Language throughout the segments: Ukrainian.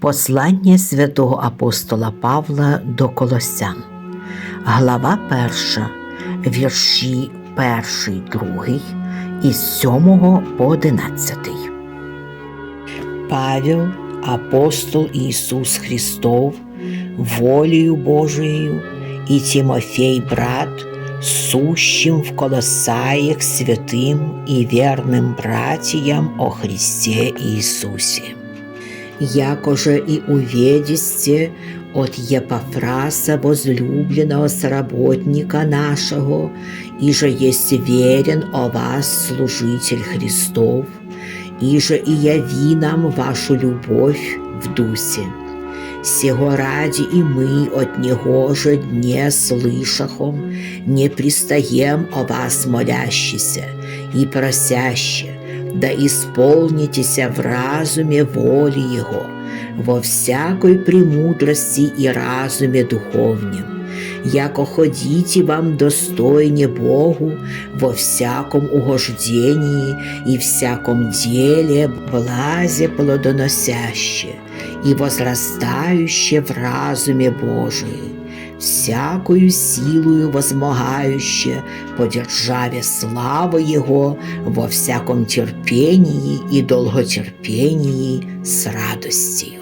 Послання святого апостола Павла до Колосян, глава перша, вірші перший, другий, із сьомого по одинадцятий. Павел, апостол Ісус Христов, волею Божией, и Тимофей, брат, сущим в Колосаях святым и верным братьям о Христе Иисусе. Якоже и уведисте от Епафраса, возлюбленного сработника нашего, и же есть верен о вас служитель Христов, и же и яви нам вашу любовь в дусе. Сего ради и мы от Него же дне слышахом не пристаем о вас молящися и просяще, да исполнитеся в разуме воли Его, во всякой премудрости и разуме духовнем, яко ходите вам достойне Богу во всяком угождении и всяком деле блазе плодоносяще и возрастающее в разуме Божии, всякую силою возмогающее по державе славы Его во всяком терпении и долготерпении с радостью.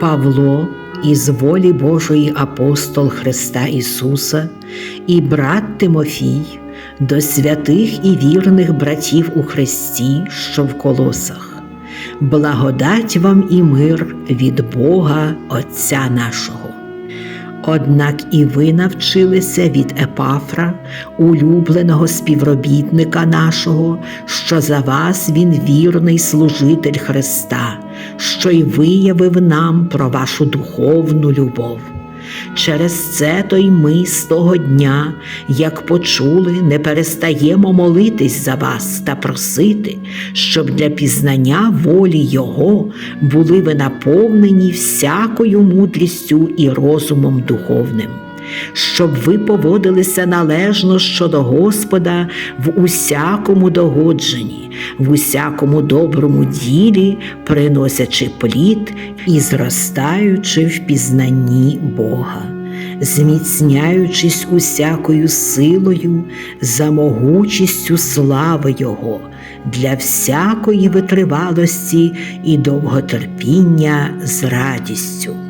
Павло, із волі Божої апостол Христа Ісуса і брат Тимофій до святих і вірних братів у Христі, що в колосах. Благодать вам і мир від Бога Отця нашого. Однак і ви навчилися від Епафра, улюбленого співробітника нашого, що за вас він вірний служитель Христа, що й виявив нам про вашу духовну любов. Через це то й ми з того дня, як почули, не перестаємо молитись за вас та просити, щоб для пізнання волі Його були ви наповнені всякою мудрістю і розумом духовним. Щоб ви поводилися належно щодо Господа в усякому догодженні, в усякому доброму ділі, приносячи плід і зростаючи в пізнанні Бога, зміцняючись усякою силою, за могучістю слави Його, для всякої витривалості і довготерпіння з радістю